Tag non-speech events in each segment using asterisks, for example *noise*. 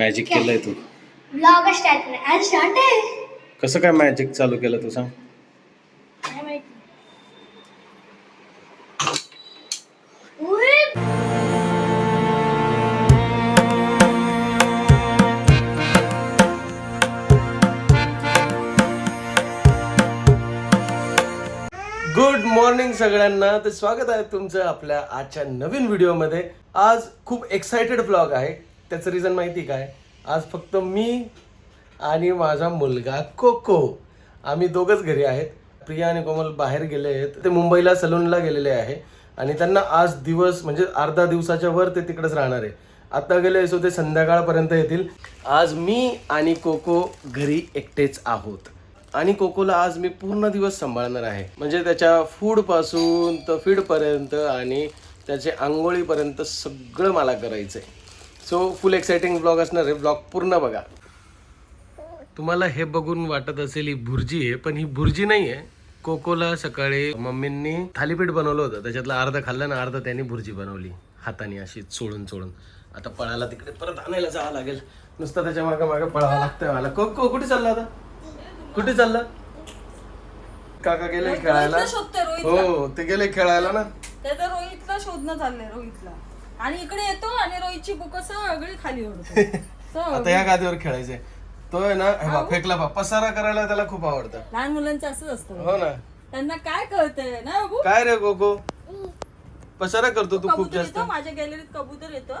Magic केलंय तू. Blog start नाही आज स्टार्ट आहे. कसं काय मॅजिक चालू केलं तू सांग. काय माहिती उई, गुड मॉर्निंग सगळ्यांना. तर स्वागत आहे तुमचं आपल्या आजच्या नवीन व्हिडिओमध्ये आज खूप एक्सायटेड ब्लॉग आहे. त्याचं रिझन माहिती काय? आज फक्त मी आणि माझा मुलगा कोको. आम्ही दोघंच घरी आहेत. प्रिया आणि कोमल बाहेर गेले आहेत. ते मुंबईला सलूनला गेलेले आहे. आणि त्यांना आज दिवस म्हणजे अर्धा दिवसाच्या वर ते तिकडेच राहणार आहे. आता गेले सो ते संध्याकाळपर्यंत येतील. आज मी आणि कोको घरी एकटेच आहोत. आणि कोकोला आज मी पूर्ण दिवस सांभाळणार आहे. म्हणजे त्याच्या फूडपासून तर फीडपर्यंत आणि त्याचे आंघोळीपर्यंत सगळं मला करायचं आहे सो फुल एक्साइटिंग ब्लॉग असणार आहे. ब्लॉग पूर्ण बघा. तुम्हाला हे बघून वाटत असेल ही भुर्जी आहे पण ही भुर्जी नाही आहे कोकोला सकाळी मम्मींनी थालीपीठ बनवलं होतं. त्याच्यातलं अर्ध खाल्लं ना अर्ध त्यांनी भुर्जी बनवली. हाताने अशी चोळून चोळून. आता पळायला तिकडे परत आणायला जावं लागेल. नुसतं त्याच्यामागे मागे पळावं लागतंय मला कोको कुठे चालला आता? कुठे चालला? काका गेले खेळायला. शोधतोय हो ते गेले खेळायला ना. त्याचं रोहितला शोधणं चाललंय रोहितला. आणि इकडे येतो आणि रोहितची बुक सगळी खाली ओढतो. *laughs* आता या गादीवर खेळायचंय. तो आहे ना हे बघ, फेकला बा. पसारा करायला त्याला खूप आवडतं. लहान मुलांचं असंच असतं. हो ना. त्यांना काय कळतंय ना बाबू काय रे गोगो? पसारा करतो तू खूप कबूतर जास्त. येतो माझ्या गॅलरीत कबूतर येतो.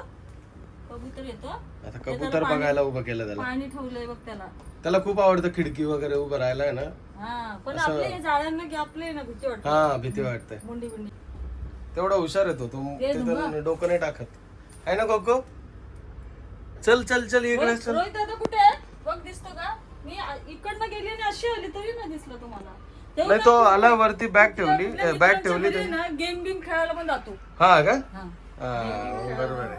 कबूतर येतो. आता कबूतर बघायला उभं केलं त्याला. पाणी ठेवलंय बघ त्याला. त्याला खूप आवडतं खिडकी वगैरे उभं राहायला आहे ना. हा पण आपले हे झाडांना की आपले ना भीती वाटते. हा भीती वाटते. मुंडी बिंडी तेवढा हुशार येतो तू. ते ते तर डोकं नाही टाकत. आहे ना कोको? चल चल चल इकडे रोहित चल. रोहित दादा कुठे आहे? बघ दिसतो का? मी आ- इकडनं गेली आणि अशी आली तरी नाही दिसलं तुम्हाला. तेव्हा नाही तो आला वरती बॅग ठेवली. आपल्या बॅग मित्रांच्या ठेवली ना गेम बिम खेळायला पण जातो. हा का? हा. हा बरोबर आहे.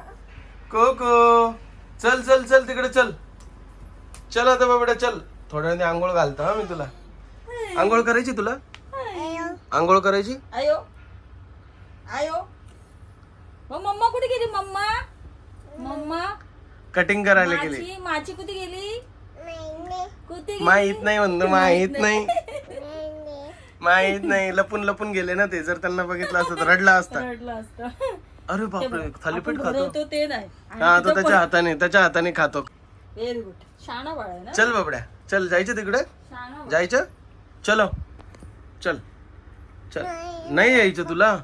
कोको चल चल चल तिकडे चल. चल आता बाबड्या चल. थोड्या वेळाने आंघोळ घालतो हा मी तुला. आंघोळ करायची तुला? आंघोळ करायची? आयो आयो. मग मम्मा कुठे गेली मम्मा? मम्मा? कटिंग करायला गेली. माझी माझी कुठे गेली? कुठे गेली? माहीत नाही म्हणतो माहीत नाही. माहीत नाही. लपून लपून गेले ना ते. जर त्यांना बघितलं असतं तर रडला असता. रडलं असतं. अरे बापरे थालीपीठ आपण खातो. भरवतो ते नाही. हा तो त्याच्या हाताने त्याच्या हाताने खातो. व्हेरी गुड शाणा बाळा आहे ना? चल बाबड्या चल जायचं तिकडे? शाणा बाळा. जायचं? चलो. चल. चल. नाही यायचं तुला?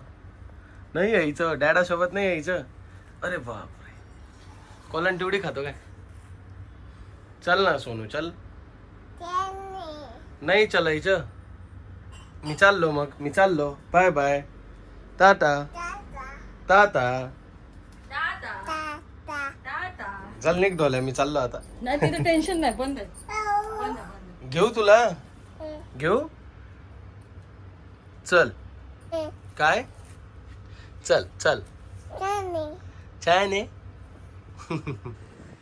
नाही यायचं डॅडा सोबत नाही यायचं. अरे बापरे. कोलन तेवढी खातो काय? चल ना सोनू चल. नाही चलायचं. मी चाललो मग. मी चाललो. Bye bye. Tata. Tata. Tata. Tata. चल निघ ढोल्या मी चाललो आता. नाही तिथे टेन्शन नाही. आहे. घेऊ तुला? घेऊ? चल. काय? चल चल. छान *laughs* आहे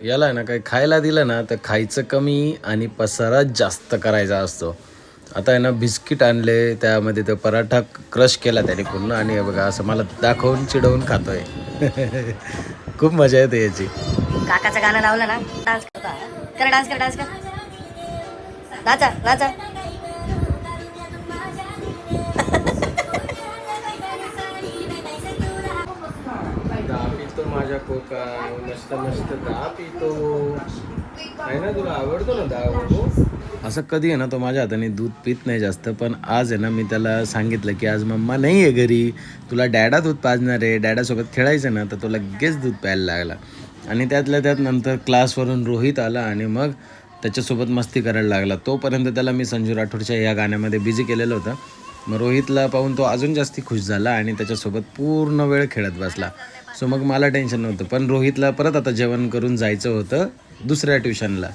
याला ना काही खायला दिलं ना तर खायचं कमी आणि पसारा जास्त करायचा असतो. आता आहे ना बिस्किट आणले त्यामध्ये ते पराठा क्रश केला त्याने पूर्ण आणि बघा असं मला दाखवून चिडवून खातोय. *laughs* खूप मजा येते याची. काकाचं गाणं लावलं ना डान्स करता. कर डान्स कर डान्स कर. नाचा नाचा. का? मस्त मस्त दहा पितो. आहे ना तुला आवडतो ना दहा असं कधी आहे ना तो माझ्या हाताने दूध पित नाही जास्त पण आज आहे ना मी त्याला सांगितलं की आज मम्मा नाही आहे घरी. तुला डॅडा दूध पाजणार आहे. डॅडासोबत खेळायचं ना तर तो लगेच दूध प्यायला लागला. आणि त्यातल्या त्यात नंतर क्लासवरून रोहित आला आणि मग त्याच्यासोबत मस्ती करायला लागला. तोपर्यंत त्याला मी संजू राठोडच्या या गाण्यामध्ये बिझी केलेलं होतं. मग रोहितला पाहून तो अजून जास्ती खुश झाला आणि त्याच्यासोबत पूर्ण वेळ खेळत बसला. सो मग मला टेन्शन नव्हतं पण रोहितला परत आता जेवण करून जायचं होतं दुसऱ्या ट्युशनला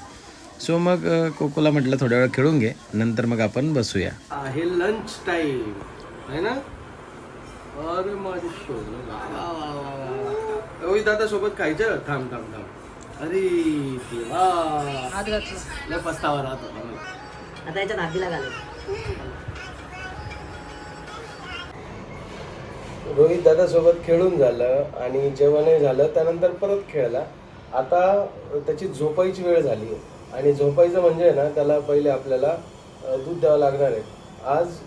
सो मग कोकोला म्हटलं थोड्या वेळ खेळून घे नंतर मग आपण बसूया. आहे लंच टाइम आहे ना? अरे माझे रोहित दादा सोबत खायचं? थांब थांब थांब. अरे देवा. पस्तावा राहतो. आता याच्या नादीला घाल रोहित दादासोबत खेळून झालं आणि जेवणही झालं त्यानंतर परत खेळला. आता त्याची झोपायची वेळ झाली आहे. आणि झोपायचं म्हणजे ना त्याला पहिले आपल्याला दूध द्यावं लागणार आहे. आज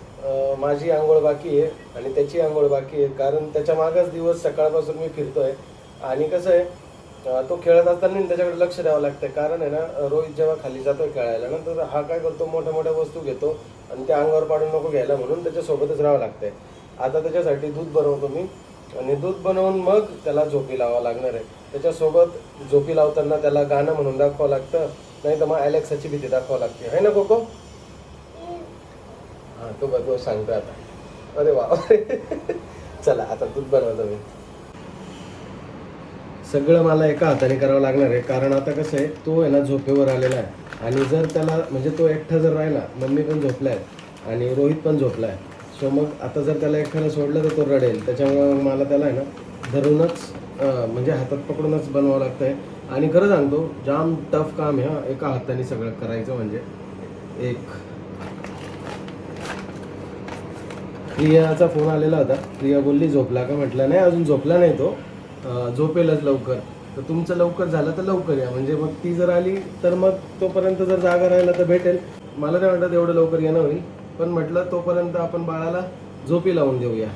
माझी आंघोळ बाकी आहे आणि त्याची आंघोळ बाकी आहे. कारण त्याच्या मागच दिवस सकाळपासून मी फिरतोय. आणि कसं आहे तो खेळत असताना त्याच्याकडे लक्ष द्यावं लागतं कारण आहे ना रोहित जेव्हा खाली जातोय खेळायला ना तर हा काय करतो मोठ्या मोठ्या वस्तू घेतो आणि त्या अंगावर पाडून नको घ्यायला म्हणून त्याच्यासोबतच राहावं लागतंय. आता त्याच्यासाठी दूध बनवतो मी. आणि दूध बनवून मग त्याला झोपी लावावं लागणार आहे. त्याच्यासोबत झोपी लावताना त्याला गाणं म्हणून दाखवावं लागतं. नाही तर मग अलेक्साची भीती दाखवावं लागते. आहे ना कोको? हा तो बघ सांगतो आता. अरे वा. *laughs* चला आता दूध बनवतो मी. सगळं मला एका हाताने करावं लागणार आहे. कारण आता कसं आहे तो आहे ना झोपेवर आलेला आहे. आणि जर त्याला म्हणजे तो एकटा जर राहिला मम्मी पण झोपला आहे आणि रोहित पण झोपला आहे सो मग आता जर त्याला एकट्याला सोडलं तर तो रडेल. त्याच्यामुळे मला त्याला आहे ना धरूनच म्हणजे हातात पकडूनच बनवावं लागतंय. आणि खरं सांगतो जाम टफ काम आहे हा. एका हाताने सगळं करायचं म्हणजे. एक. प्रियाचा फोन आलेला होता. प्रिया बोलली झोपला का? म्हटलं नाही अजून झोपला नाही तो. झोपेलच लवकर. तर तुमचं लवकर झालं तर लवकर या. म्हणजे मग ती जर आली तर मग तोपर्यंत जर जागा राहिला तर भेटेल. मला नाही वाटत एवढं लवकर येणं होईल. पण म्हटलं तोपर्यंत आपण बाळाला झोपी लावून देऊया.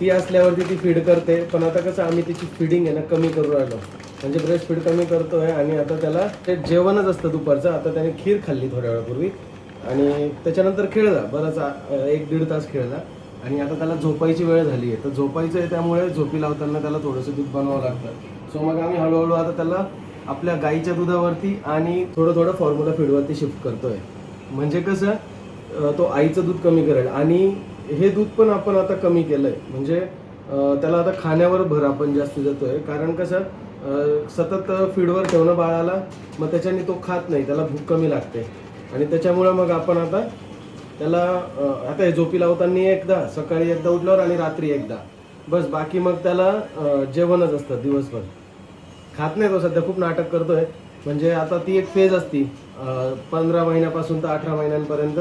ती असल्यावरती ती फीड करते पण आता कसं आम्ही तिची फिडिंग आहे ना कमी करू राहिलो. म्हणजे ब्रेस्ट फीड कमी करतोय आणि आता त्याला ते जेवणच असतं दुपारचं. आता त्याने खीर खाल्ली थोड्या वेळापूर्वी. आणि त्याच्यानंतर खेळला बराच एक दीड तास खेळला. आणि आता त्याला झोपायची वेळ झाली आहे. तर झोपायचं आहे त्यामुळे झोपी लावताना त्याला थोडंसं दूध बनवावं लागतं. सो मग आम्ही हळूहळू आता त्याला आपल्या गाईच्या दुधावरती आणि थोडं थोडं फॉर्म्युला फीडवरती शिफ्ट करतोय. म्हणजे कसं तो आईचं दूध कमी करेल. आणि हे दूध पण आपण आता कमी केलंय. म्हणजे त्याला आता खाण्यावर भर आपण जास्त देतोय. कारण कसं सतत फीडवर ठेवणं बाळाला मग त्याच्याने तो खात नाही. त्याला भूक कमी लागते. आणि त्याच्यामुळं मग आपण आता त्याला आता हे झोपी लावताना एकदा सकाळी एकदा उठल्यावर आणि रात्री एकदा. बस बाकी मग त्याला जेवणच असतं दिवसभर. खात नाही तो सध्या. खूप नाटक करतोय. म्हणजे आता ती एक फेज असती. पंधरा महिन्यापासून तर अठरा महिन्यांपर्यंत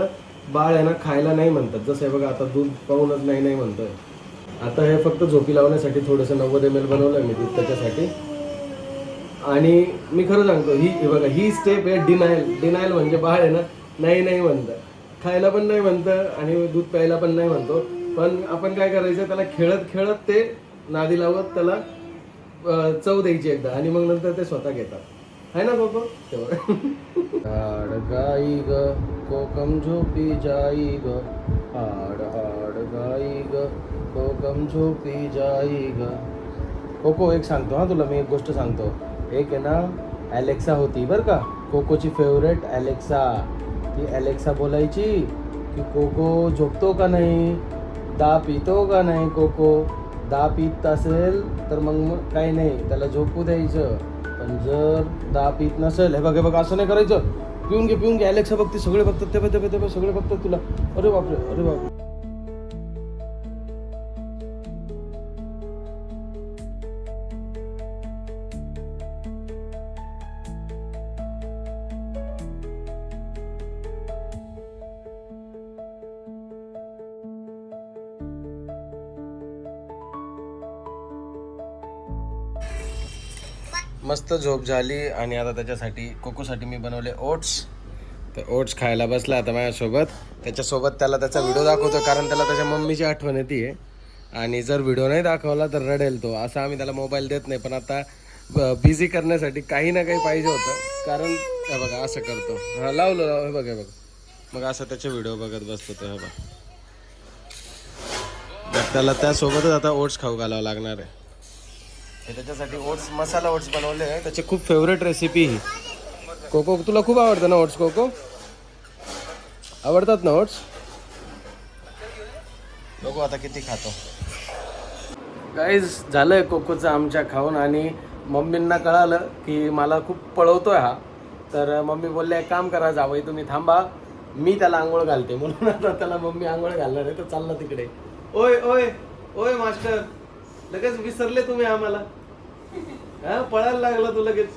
बाळ आहे ना खायला नाही म्हणतात. जसं आहे बघा आता दूध पाहूनच नाही नाही म्हणतोय. आता हे फक्त झोपी लावण्यासाठी थोडंसं नव्वद एम एल बनवलं मी दूध त्याच्यासाठी. आणि मी खरं सांगतो ही हे बघा ही स्टेप आहे डिनायल डिनायल म्हणजे बाळ आहे ना नाही नाही म्हणतं. खायला पण नाही म्हणतं आणि दूध प्यायला पण नाही म्हणतो. पण आपण काय करायचं त्याला खेळत खेळत ते नादी लावत त्याला चव द्यायची एकदा आणि मग नंतर ते स्वतः घेतात. आहे ना कोको आड़ गाई ग कोकम झोपी जाई ग हाड हाड गाई ग कोकम झोपी जाई ग कोको एक सांगतो हां तुला मी एक गोष्ट सांगतो. एक आहे ना ॲलेक्सा होती बरं का? कोकोची फेवरेट ॲलेक्सा ती ॲलेक्सा बोलायची की कोको झोपतो का नाही? दा पितो का नाही कोको? दा पित असेल तर मग मग काही नाही त्याला झोपू द्यायचं. पण जर दा पित नसेल हे बघ हे बघ असं नाही करायचं. पिऊन घे पिऊन घे. अलेक्सा बघते सगळे बघतात ते ते बघ ते बघ सगळे बघतात तुला. अरे बापरे अरे बापरे. मस्त झोप झाली आणि आता त्याच्यासाठी कोकोसाठी मी बनवले ओट्स. तर ओट्स खायला बसला आता माझ्यासोबत. त्याच्यासोबत त्याला त्याचा व्हिडिओ दाखवतो कारण त्याला त्याच्या मम्मीची आठवण येते. आणि जर व्हिडिओ नाही दाखवला तर रडेल तो. असं आम्ही त्याला मोबाईल देत नाही पण आता बिझी करण्यासाठी काही ना काही पाहिजे होतं. कारण हे बघा असं करतो. हा लावलो लाव हे बघ हे बघ. मग असं त्याचे व्हिडिओ बघत बसतो तो हे बघ. त्याला त्यासोबतच आता ओट्स खाऊ घालावं लागणार आहे. हे त्याच्यासाठी ओट्स मसाला ओट्स बनवले आहे त्याची खूप फेवरेट रेसिपी ही. कोको तुला खूप आवडतं ना ओट्स कोको आवडतात ना ओट्स? बघू आता किती खातो. गाईज झालंय कोकोचं आमच्या खाऊन आणि मम्मींना कळालं की मला खूप पळवतोय हा. तर मम्मी बोलले एक काम करा जावई तुम्ही थांबा. मी त्याला आंघोळ घालते. म्हणून आता त्याला मम्मी आंघोळ घालणार आहे. तर चालला तिकडे. ओय ओय ओय मास्टर. लगेच विसरले तुम्ही आम्हाला. हा पळायला लागला तू लगेच.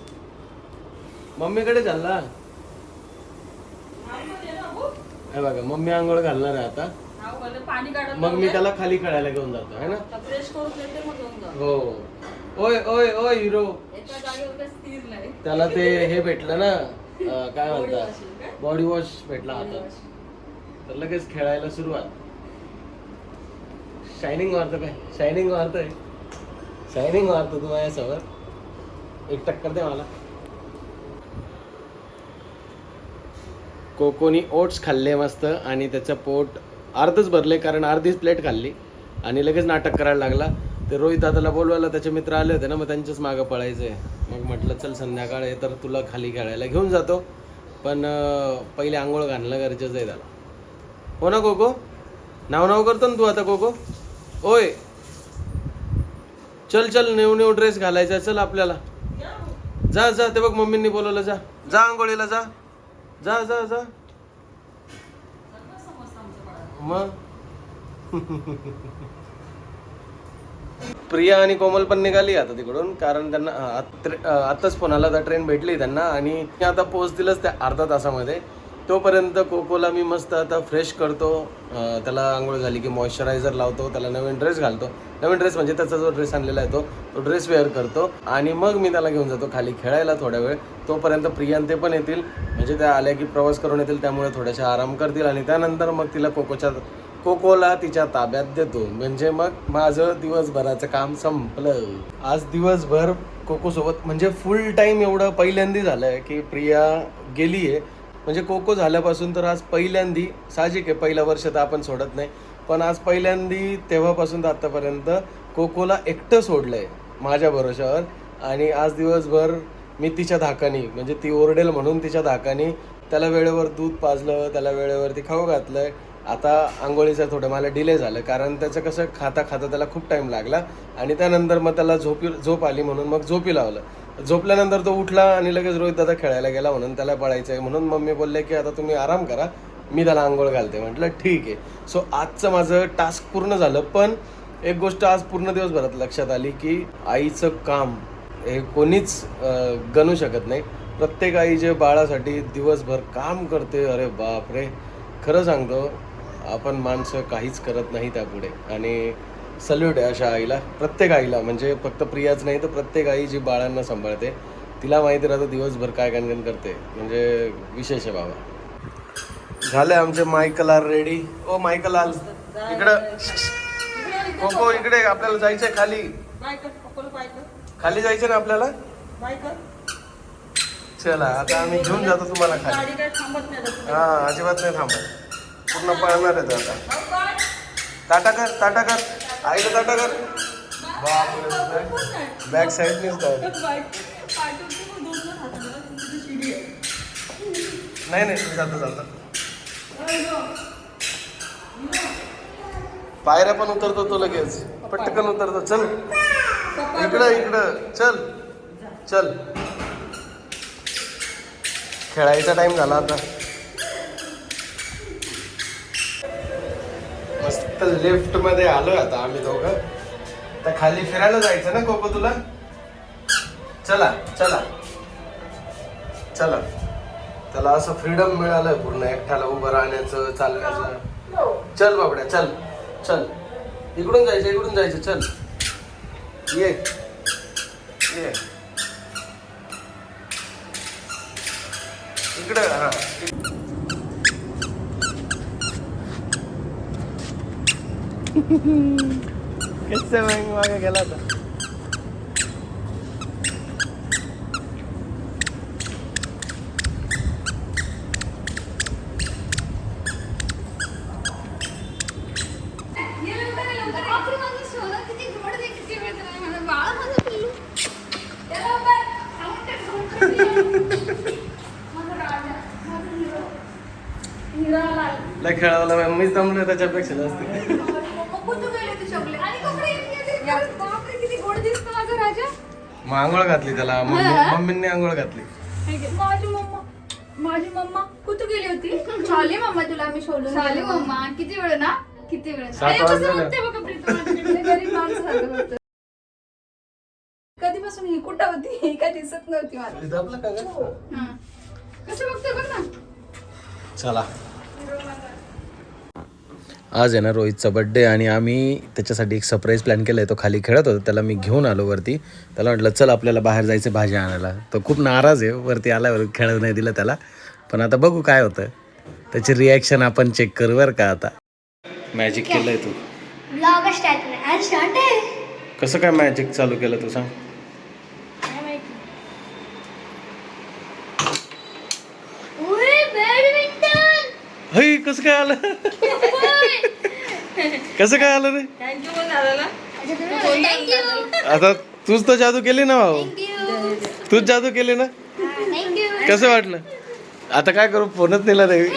मम्मीकडे चालला. हे बघा मम्मी आंघोळ घालणार आहे आता. पाणी काढत मग मी त्याला खाली खेळायला घेऊन जातो है ना? फ्रेश करून मग जा हो. ओय ओय ओय हिरो. एका जागेवर स्थिर नाही त्याला ते हे भेटलं ना अं, काय म्हणतात? बॉडी वॉश भेटला हातात. तर लगेच खेळायला सुरुवात. शायनिंग मारतो काय? शायनिंग मारतोय शायनिंग मारतो तू माझ्यासमोर एक टक्कर दे मला. कोकोनी ओट्स खाल्ले मस्त आणि त्याचं पोट अर्धच भरले कारण अर्धीच प्लेट खाल्ली. आणि लगेच नाटक करायला लागला. ते रोहित दादाला बोलवायला त्याचे मित्र आले होते ना मग त्यांच्याच मागं पळायचंय. मग म्हटलं चल संध्याकाळ आहे तर तुला खाली खेळायला घेऊन जातो. पण पहिले आंघोळ घालणं गरजेचं आहे त्याला. हो ना कोको? नाव नाव करतो ना तू आता कोको? ओय! चल चल न्यू न्यू ड्रेस घालायचा चल आपल्याला. जा जा ते बघ मम्मींनी बोलवलं जा. जा आंघोळीला जा. जा जा जा. मग? *laughs* प्रिया आणि कोमल पण निघाली आता तिकडून कारण त्यांना आताच आत- आत्ताच फोन आला तर ट्रेन भेटली त्यांना आणि आता पोहोचतीलच त्या अर्धा तासामध्ये. तोपर्यंत कोकोला मी मस्त आता फ्रेश करतो. त्याला आंघोळ झाली की मॉइश्चरायझर लावतो त्याला नवीन ड्रेस घालतो. नवीन ड्रेस म्हणजे त्याचा जो ड्रेस आणलेला आहे तो तो ड्रेस वेअर करतो. आणि मग मी त्याला घेऊन जातो खाली खेळायला थोड्या वेळ. तोपर्यंत प्रियांते पण येतील. म्हणजे त्या आल्या की प्रवास करून येतील त्यामुळे थोड्याशा आराम करतील. आणि त्यानंतर मग तिला कोकोच्या कोकोला तिच्या ताब्यात देतो. म्हणजे मग माझं दिवसभराचं काम संपलं. आज दिवसभर कोकोसोबत म्हणजे फुल टाईम एवढं पहिल्यांदी आहे की प्रिया गेली आहे म्हणजे कोको झाल्यापासून तर आज पहिल्यांदी साहजिक आहे पहिलं वर्ष तर आपण सोडत नाही पण आज पहिल्यांदी तेव्हापासून तर आत्तापर्यंत कोकोला एकटं सोडलं आहे माझ्या भरोशावर आणि आज दिवसभर मी तिच्या धाकानी म्हणजे ती ओरडेल म्हणून तिच्या धाकानी त्याला वेळेवर दूध पाजलं त्याला वेळेवरती खाऊ घातलं आहे आता आंघोळीचं थोडं मला डिले झालं कारण त्याचं कसं खाता खाता त्याला खूप टाईम लागला. आणि त्यानंतर मग त्याला झोपी झोप आली म्हणून मग झोपी लावलं. झोपल्यानंतर तो उठला आणि लगेच रोहित दादा खेळायला गेला म्हणून त्याला पळायचं आहे. म्हणून मम्मी बोलले की आता तुम्ही आराम करा मी त्याला आंघोळ घालते. म्हटलं ठीक आहे. सो आजचं माझं टास्क पूर्ण झालं पण एक गोष्ट आज पूर्ण दिवसभरात लक्षात आली की आईचं काम हे कोणीच गणू शकत नाही. प्रत्येक आई जे बाळासाठी दिवसभर काम करते अरे बापरे! खरं सांगतो आपण माणसं काहीच करत नाही त्यापुढे. आणि सल्यूट आहे अशा आईला. प्रत्येक आईला म्हणजे फक्त प्रियाच नाही तर प्रत्येक आई जी बाळांना सांभाळते तिला माहिती राहतं दिवसभर काय गणगण करते. म्हणजे विशेष आहे बाबा. झाले आमचे मायकल आर रेडी. ओ मायकल आल. इकडं. कोको इकडे आपल्याला जायचंय खाली. खाली जायचं ना आपल्याला? चला आता आम्ही घेऊन जातो तुम्हाला खाली. हा अजिबात नाही थांबत. पूर्ण पळणार आहे आता. अहो, टाटा कर टाटा कर. आईला टाटा कर? बापरे बॅक साईडनीच आहे. नाही नाही जातो जातो पायऱ्या पण उतरतो तो लगेच. पटकन उतरतो. चल. इकडं इकडं. चल. चल. खेळायचा टाइम झाला आता. तर लिफ्टमध्ये आलो आता आम्ही दोघं. तर खाली फिरायला जायचं ना कोको तुला? चला चला. चला. त्याला असं फ्रीडम मिळालं पूर्ण एकट्याला उभं राहण्याचं चालण्याचं. चल बाबड्या चल चल. इकडून जायचं इकडून जायचं चल. ये. ये. इकडं हा. कसं मग मागे गेला आता *laughs* लय खेळायला मीच दमलोय त्याच्यापेक्षा जास्त. मग आंघोळ घातली त्याला. मम्मी मम्मींनी आंघोळ घातली. माझी मम्मा माझी मम्मा कुठे गेली होती? चाले मम्मा तुला आम्ही सोडून चालेल मम्मा? किती वेळ ना? किती वेळ? सात अरे, कसं वाजले ना. बघते बघा प्रीतम माझ्याकडे. गरीब माणसासारखं बघते. कधीपासून ही कुठं होती? ही काय दिसत नव्हती मला. गं? हा. कसं बघतोय बघ ना. चला. आज आहे ना रोहितचा बड्डे आणि आम्ही त्याच्यासाठी एक सरप्राईज प्लॅन केला आहे तो खाली खेळत होता त्याला मी घेऊन आलो वरती. त्याला म्हटलं चल आपल्याला बाहेर जायचं भाजी आणायला. तो खूप नाराज आहे वरती आल्यावर खेळत नाही दिलं त्याला. पण आता बघू काय होतं. त्याची रिॲक्शन आपण चेक करू बरं का आता. मॅजिक केलं आहे. तू. कसं काय मॅजिक चालू केलं तू सांग? कसं काय आलं? कसं काय आलं रे? थँक्यू बोल दादाला. थँक्यू आता तूच तर जादू केली ना भाऊ. तूच जादू केली ना? कसं वाटलं? आता काय करू? फोनच नेला नाही.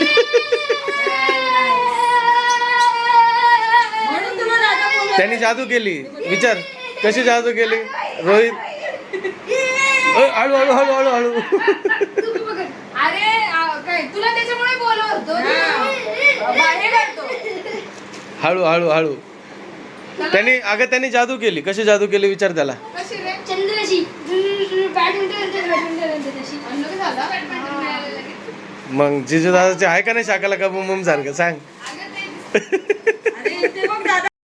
म्हणून तुला दादा बोलला. त्यांनी जादू केली. विचार कशी जादू केली? रोहित? अय, हळू हळू हळू हळू हळू. अरे आ, काय तुला त्याच्यामुळे बोलवतो हळू हळू हळू. त्यांनी अगं त्यांनी जादू केली. कशी जादू केली? विचार त्याला. मग जिजू दादाचे आहे का नाही शाकाला का सारखं? सांग. अगं ते